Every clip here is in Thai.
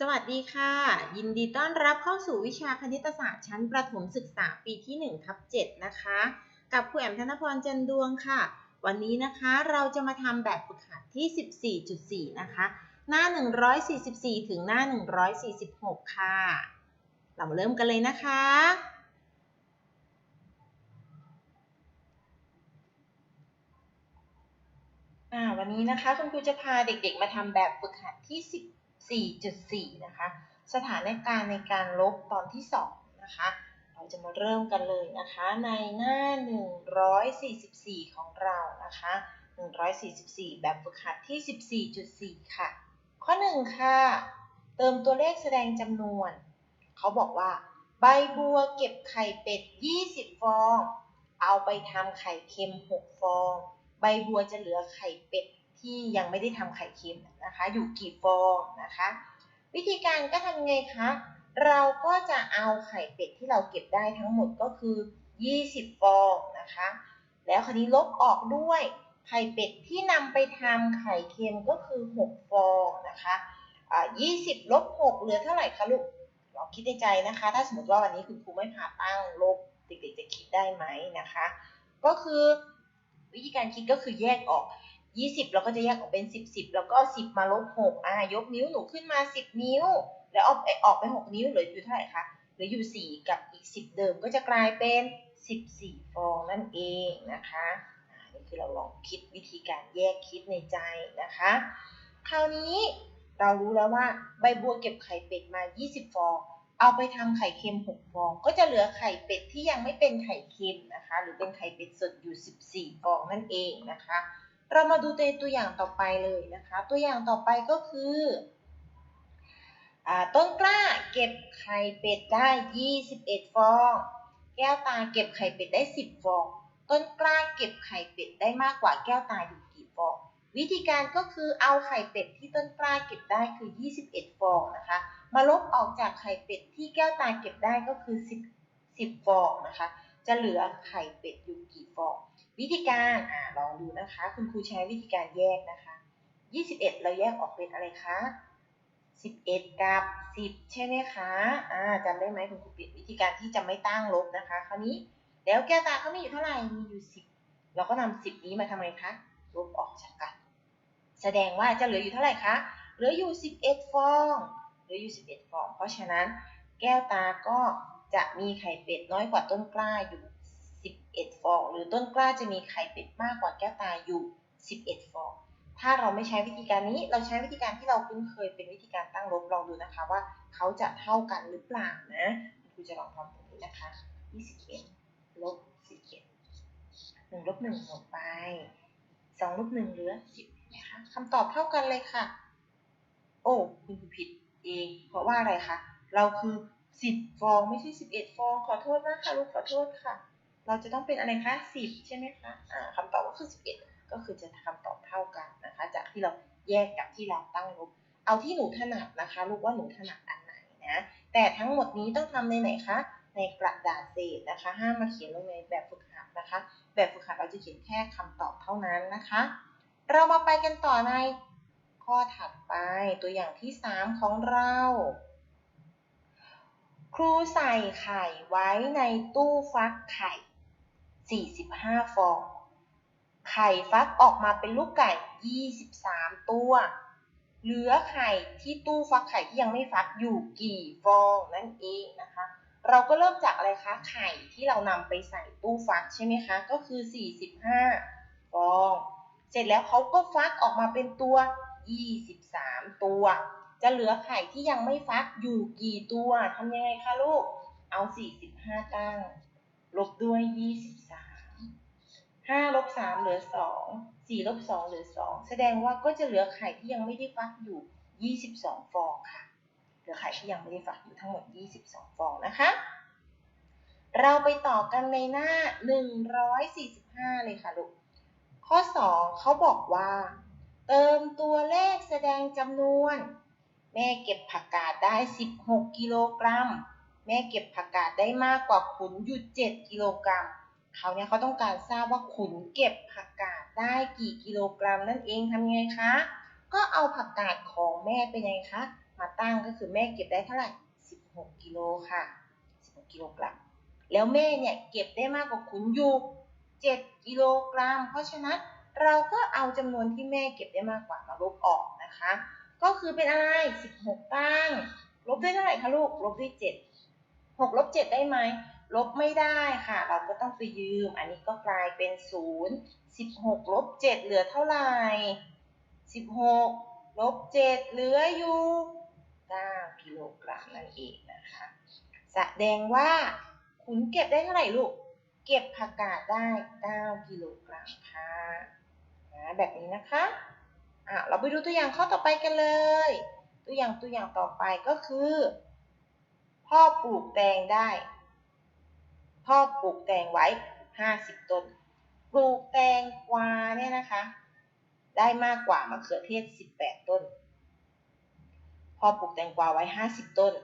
สวัสดีค่ะ ยินดีต้อนรับเข้าสู่วิชาคณิตศาสตร์ชั้นประถมศึกษาปีที่1ทับ7นะคะ กับครูแอมธนพรจันดวงค่ะ วันนี้นะคะเราจะมาทำแบบฝึกหัดที่ 14.4 นะคะ หน้า 144 ถึงหน้า 146 ค่ะ เรามาเริ่มกันเลยนะคะ วันนี้นะคะคุณครูจะพาเด็กๆมาทำแบบฝึกหัดที่ 4.4 นะคะ สถานการณ์ในการลบตอนที่ 2 นะคะ เราจะมาเริ่มกันเลยนะคะ ในหน้า 144 ของเรานะคะ 144 แบบฝึกหัดที่ 14.4 ค่ะ ข้อ 1 ค่ะ เติมตัวเลขแสดงจำนวน เขาบอกว่า ใบบัวเก็บไข่เป็ด 20 ฟอง เอาไปทำไข่เค็ม 6 ฟอง ใบบัวจะเหลือไข่เป็ด ที่ยังไม่ได้ทำไข่เค็มนะคะ อยู่กี่ฟองนะคะ วิธีการก็ทำไงคะ เราก็จะเอาไข่เป็ดที่เราเก็บได้ทั้งหมดก็คือ 20 ฟองนะคะ แล้วคราวนี้ลบออกด้วยไข่เป็ดที่นำไปทำไข่เค็มก็คือ 6 ฟองนะคะอ่า20ลบ6เหลือเท่าไหร่คะลูกลองคิดในใจนะคะ ถ้าสมมติว่าวันนี้คุณครูไม่ผ่าตั้งลบเด็กๆจะคิดได้ไหมนะคะ ก็คือวิธีการคิดก็คือแยกออก 20 เราก็จะแยกออกเป็น 10 10 แล้วก็เอา10 มาลบ6อ่ายกนิ้วหนูขึ้นมา 10 นิ้ว แล้วออกออกไป 6 นิ้วเหลืออยู่เท่าไหร่คะเหลืออยู่ 4 กับอีก 10 เดิมก็จะกลายเป็น 14 ฟองนั่นเองนะคะนี่คือเราลองคิดวิธีการแยกคิดในใจนะคะ คราวนี้เรารู้แล้วว่าใบบัวเก็บไข่เป็ดมา 20 ฟอง เอาไปทำไข่เค็ม 6 ฟอง ก็จะเหลือไข่เป็ดที่ยังไม่เป็นไข่เค็มนะคะ หรือเป็นไข่เป็ดสดอยู่ 14 ฟองนั่นเองนะคะ เรามาดูตัวตัวอย่างต่อไปเลยนะคะ ตัวอย่างต่อไปก็คืออต้นกล้าเก็บไข่เป็ดได้ 21 ฟอง แก้วตาเก็บไข่เป็ดได้ 10 ฟอง ต้นกล้าเก็บไข่เป็ดได้มากกว่าแก้วตาอยู่กี่ฟอง วิธีการก็คือเอาไข่เป็ดที่ต้นกล้าเก็บได้คือ 21 ฟองนะคะ มาลบออกจากไข่เป็ดที่แก้วตาเก็บได้ก็คือ 10 10 ฟองนะคะ จะเหลือไข่เป็ดอยู่กี่ฟอง วิธีการอ่าลองดูนะคะ คุณครูใช้วิธีการแยกนะคะ 21 เราแยกออกเป็นอะไรคะ 11 กับ 10 ใช่ไหมคะอ่าจำได้ไหมคุณครูเปลี่ยนวิธีการที่จะไม่ตั้งลบนะคะ คราวนี้แล้วแก้วตาเขามีอยู่เท่าไหร่ มีอยู่ 10 เราก็นำ10 นี้มาทำไงคะ ลบออกจากกัน แสดงว่าจะเหลืออยู่เท่าไหร่คะ เหลืออยู่ 11 ฟอง เหลืออยู่ 11 ฟอง เพราะฉะนั้นแก้วตาก็จะมีไข่เป็ดน้อยกว่าต้นกล้าอยู่ 11 ฟอง หรือต้นกล้าจะมีไข่เป็ดมากกว่าแก้วตาอยู่ 11 ฟอง ถ้าเราไม่ใช้วิธีการนี้ เราใช้วิธีการที่เราคุ้นเคยเป็นวิธีการตั้งลบลองดูนะคะว่าเขาจะเท่ากันหรือเปล่านะครูจะลองทำตรงนี้นะคะ21ลบ11 1ลบ1หมดไป 2ลบ1เหลือ 10 นะคะคำตอบเท่ากันเลยค่ะ โอ้คุณครูผิดเอง เพราะว่าอะไรคะ เราคือ 10 ฟองไม่ใช่ 11 ฟอง ขอโทษนะคะลูกขอโทษค่ะ เราจะต้องเป็นอะไรคะ10ใช่ไหมคะอ่าคำตอบก็คือ11ก็คือจะคำตอบเท่ากันนะคะ จากที่เราแยกกับที่เราตั้งลบ เอาที่หนูถนัดนะคะ ลูกว่าหนูถนัดอันไหนนะ แต่ทั้งหมดนี้ต้องทำในไหนคะ ในกระดาษเศษนะคะ ห้ามมาเขียนลงในแบบฝึกหัดนะคะ แบบฝึกหัดเราจะเขียนแค่คำตอบเท่านั้นนะคะ เรามาไปกันต่อในข้อถัดไปตัวอย่างที่ 3 ของเรา ครูใส่ไข่ไว้ในตู้ฟักไข่ 45 ฟอง ไข่ฟักออกมาเป็นลูกไก่ 23 ตัว เหลือไข่ที่ตู้ฟักไข่ที่ยังไม่ฟักอยู่กี่ฟองนั่นเองนะคะ เราก็เริ่มจากอะไรคะ ไข่ที่เรานำไปใส่ตู้ฟักใช่ไหมคะ ก็คือ 45 ฟอง เสร็จแล้วเขาก็ฟักออกมาเป็นตัว 23 ตัว จะเหลือไข่ที่ยังไม่ฟักอยู่กี่ตัว ทำยังไงคะลูก เอา 45 ตั้ง ลบด้วย 23 5ลบ3เหลือ 2 4ลบ2เหลือ 2 แสดงว่าก็จะเหลือไข่ที่ยังไม่ได้ฟักอยู่ 22 ฟองค่ะ เหลือไข่ที่ยังไม่ได้ฟักอยู่ทั้งหมด 22 ฟองนะคะ เราไปต่อกันในหน้า 145 เลยค่ะลูก ข้อ 2 เขาบอกว่า เติมตัวเลขแสดงจำนวน แม่เก็บผักกาดได้ 16 กิโลกรัม แม่เก็บผักกาดได้มากกว่าขุนอยู่ 7 กิโลกรัมเขาเนี่ยเขาต้องการทราบว่าขุนเก็บผักกาดได้กี่กิโลกรัมนั่นเองทำยังไงคะ ก็เอาผักกาดของแม่เป็นยังไงคะ มาตั้งตั้งก็คือแม่เก็บได้เท่าไหร่ 16 กิโลค่ะ 16 กิโลกรัม แล้วแม่เนี่ยเก็บได้มากกว่าขุนอยู่ 7 กิโลกรัม เพราะฉะนั้นเราก็เอาจำนวนที่แม่เก็บได้มากกว่ามาลบออกนะคะ ก็คือเป็นอะไร 16 ตั้ง ลบด้วยเท่าไหร่คะลูก ลบด้วย 7 6ลบ7ได้ไหม ลบไม่ได้ค่ะ เราก็ต้องไปยืม อันนี้ก็กลายเป็น0 16ลบ7เหลือเท่าไหร่16ลบ7เหลืออยู่9กิโลกรัมนั่นเองนะคะ แสดงว่าคุณเก็บได้เท่าไหร่ลูก เก็บผักกาดได้9กิโลกรัมค่ะนะแบบนี้นะคะอะเราไปดูตัวอย่างข้อต่อไปกันเลย ตัวอย่างตัวอย่างต่อไปก็คือ พ่อปลูกแตงได้ พ่อปลูกแตงไว้ 50 ต้น ปลูกแตงกวาเนี่ยนะคะ ได้มากกว่ามะเขือเทศ 18 ต้น พ่อปลูกแตงกวาไว้ 50 ต้น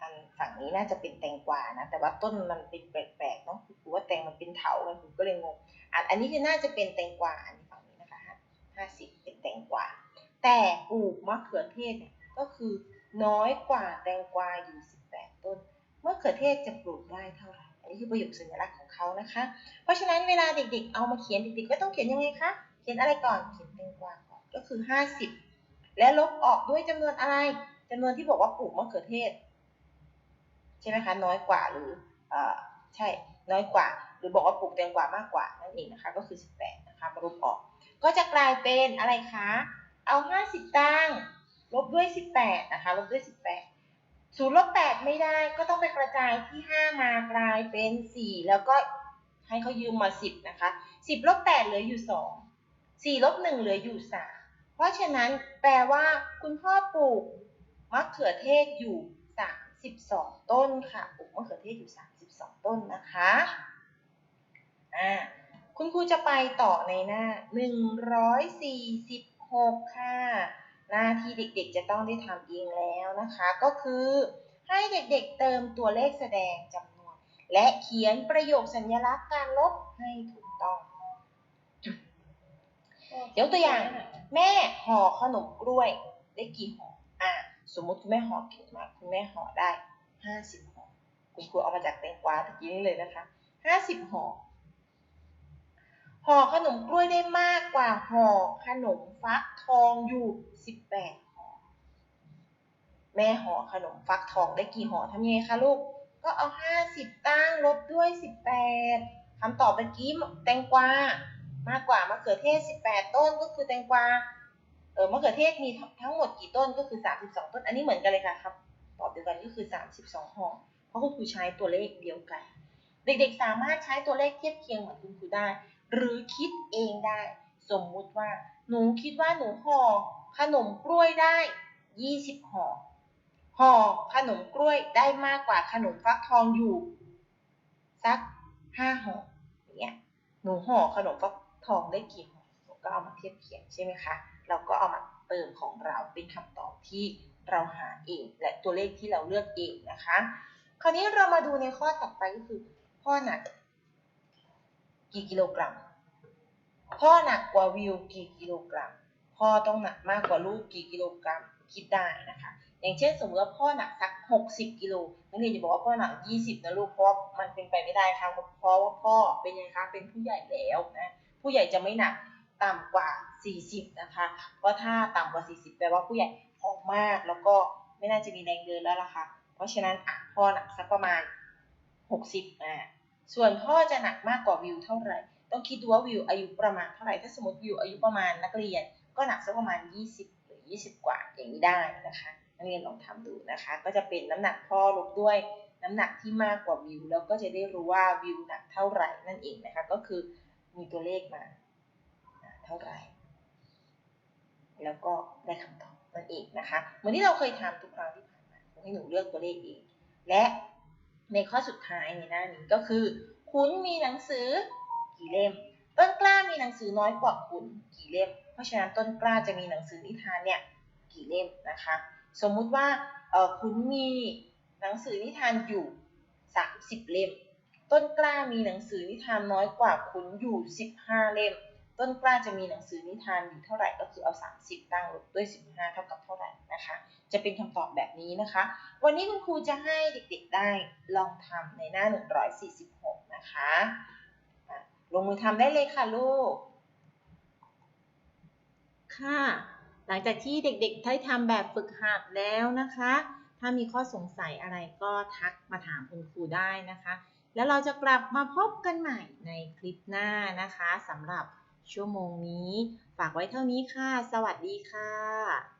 อันฝั่งนี้น่าจะเป็นแตงกวานะ แต่ว่าต้นมันเป็นแปลกๆเนาะคือว่าแตงมันเป็นเถาไงผมก็เลยงง อันอันนี้คือน่าจะเป็นแตงกวา อันฝั่งนี้นะคะ 50 เป็นแตงกวา แต่ปลูกมะเขือเทศก็คือน้อยกว่าแตงกวาอยู่ ต้นมะเขือเทศจะปลูกได้เท่าไหร่ อันนี้คือประโยคสัญลักษณ์ของเขานะคะ เพราะฉะนั้นเวลาเด็กๆ เอามาเขียนเด็กๆก็ต้องเขียนยังไงคะ เขียนอะไรก่อน เขียนแตงกวาก่อน ก็คือ 50 และลบออกด้วยจำนวนอะไรจำนวนที่บอกว่าปลูกมะเขือเทศ ใช่ไหมคะ น้อยกว่าหรือเอ่อใช่ น้อยกว่า หรือบอกว่าปลูกแตงกวามากกว่านั่นเองนะคะ ก็คือ 18 นะคะ มาลบออก ก็จะกลายเป็นอะไรคะ เอา 50ตังลบด้วย 18 นะคะ ลบด้วย 18 ศูนย์ลบ8ไม่ได้ก็ต้องไปกระจายที่5มากลายเป็น4แล้วก็ให้เขายืมมา10นะคะ10ลบ8เหลืออยู่2 4ลบ1เหลืออยู่3เพราะฉะนั้นแปลว่าคุณพ่อปลูกมะเขือเทศอยู่32ต้นค่ะปลูกมะเขือเทศอยู่32ต้นนะคะอ่าคุณครูจะไปต่อในหน้า146ค่ะ หน้าที่เด็กๆจะต้องได้ทำเองแล้วนะคะ ก็คือให้เด็กๆเติมตัวเลขแสดงจำนวน และเขียนประโยคสัญลักษณ์การลบให้ถูกต้อง เดี๋ยกตัวอย่างแม่ห่อขนมกล้วยได้กี่ห่ออะสมมติคุณแม่ห่อเก่งมากคุณแม่ห่อได้ 50ห่อคุณครูเอามาจากแตงกวาตะกี้นี้เลยนะคะ 50ห่อ ห่อขนมกล้วยได้มากกว่าห่อขนมฟักทองอยู่ 18ห่อแม่ห่อขนมฟักทองได้กี่ห่อทำยังไงคะลูก ก็เอา 50 ตั้งลบด้วย 18คำตอบเมื่อกี้แตงกวามากกว่ามะเขือเทศ 18 ต้นก็คือแตงกวาเออมะเขือเทศมีทั้งหมดกี่ต้นก็คือ 32 ต้น อันนี้เหมือนกันเลยค่ะครับ ตอบเดียวกันก็คือ 32 ห่อ เพราะคุณครูใช้ตัวเลขเดียวกัน เด็กๆ สามารถใช้ตัวเลขเทียบเคียงเหมือนคุณครูได้ หรือคิดเองได้ สมมุติว่า หนูคิดว่าหนูห่อขนมกล้วยได้ 20ห่อห่อขนมกล้วยได้มากกว่าขนมฟักทองอยู่ สัก5ห่ออย่างเงี้ยหนูห่อขนมฟักทองได้กี่ห่อหนูก็เอามาเทียบเคียงใช่ไหมคะเราก็เอามาเติมของเราเป็นคำตอบที่เราหาเองและตัวเลขที่เราเลือกเองนะคะ คราวนี้เรามาดูในข้อถัดไปก็คือพ่อหนักกี่กิโลกรัม พ่อหนักกว่าวิวกี่กิโลกรัม พ่อต้องหนักมากกว่าลูกกี่กิโลกรัมคิดได้นะคะ อย่างเช่นสมมติว่าพ่อหนักสัก 60 กิโลนักเรียนจะบอกว่าพ่อหนัก 20 นะลูก เพราะมันเป็นไปไม่ได้ค่ะเพราะว่าพ่อเป็นยังไงคะ เป็นผู้ใหญ่แล้วนะ ผู้ใหญ่จะไม่หนักต่ำกว่า 40 นะคะ เพราะถ้าต่ำกว่า 40 แปลว่าผู้ใหญ่ผอมมาก แล้วก็ไม่น่าจะมีแรงเดินแล้วล่ะค่ะ เพราะฉะนั้นอะพ่อหนักสักประมาณ 60 อ่า ส่วนพ่อจะหนักมากกว่าวิวเท่าไหร่ ต้องคิดดูว่าวิวอายุประมาณเท่าไหร่ ถ้าสมมติวิวอายุประมาณนักเรียน ก็หนักสักประมาณ 20 หรือ 20 กว่าอย่างนี้ได้นะคะนักเรียนลองทำดูนะคะ ก็จะเป็นน้ำหนักพ่อลบด้วยน้ำหนักที่มากกว่าวิว แล้วก็จะได้รู้ว่าวิวหนักเท่าไหร่นั่นเองนะคะ ก็คือมีตัวเลขมาเท่าไหร่ แล้วก็ได้คำตอบนั่นเองนะคะเหมือนที่เราเคยทำทุกครั้งที่ผ่านมาให้หนูเลือกตัวเลขเอง และในข้อสุดท้ายในหน้านี้ก็คือ คุณมีหนังสือ กี่เล่ม ต้นกล้ามีหนังสือน้อยกว่าคุณกี่เล่ม เพราะฉะนั้นต้นกล้าจะมีหนังสือนิทานเนี่ยกี่เล่มนะคะ สมมุติว่าเออคุณมีหนังสือนิทานอยู่ 30 เล่ม ต้นกล้ามีหนังสือนิทานน้อยกว่าคุณอยู่ 15 เล่ม ต้นกล้าจะมีหนังสือนิทานอยู่เท่าไหร่ก็คือเอา 30 ตั้งลบด้วย 15 เท่ากับเท่าไหร่นะคะ จะเป็นคำตอบแบบนี้นะคะ วันนี้คุณครูจะให้เด็กๆได้ลองทำในหน้า 146 นะคะอะ ลงมือทำได้เลยค่ะลูก ค่ะ หลังจากที่เด็กๆได้ทำแบบฝึกหัดแล้วนะคะ ถ้ามีข้อสงสัยอะไรก็ทักมาถามคุณครูได้นะคะ แล้วเราจะกลับมาพบกันใหม่ในคลิปหน้านะคะสำหรับชั่วโมงนี้ ฝากไว้เท่านี้ค่ะ สวัสดีค่ะ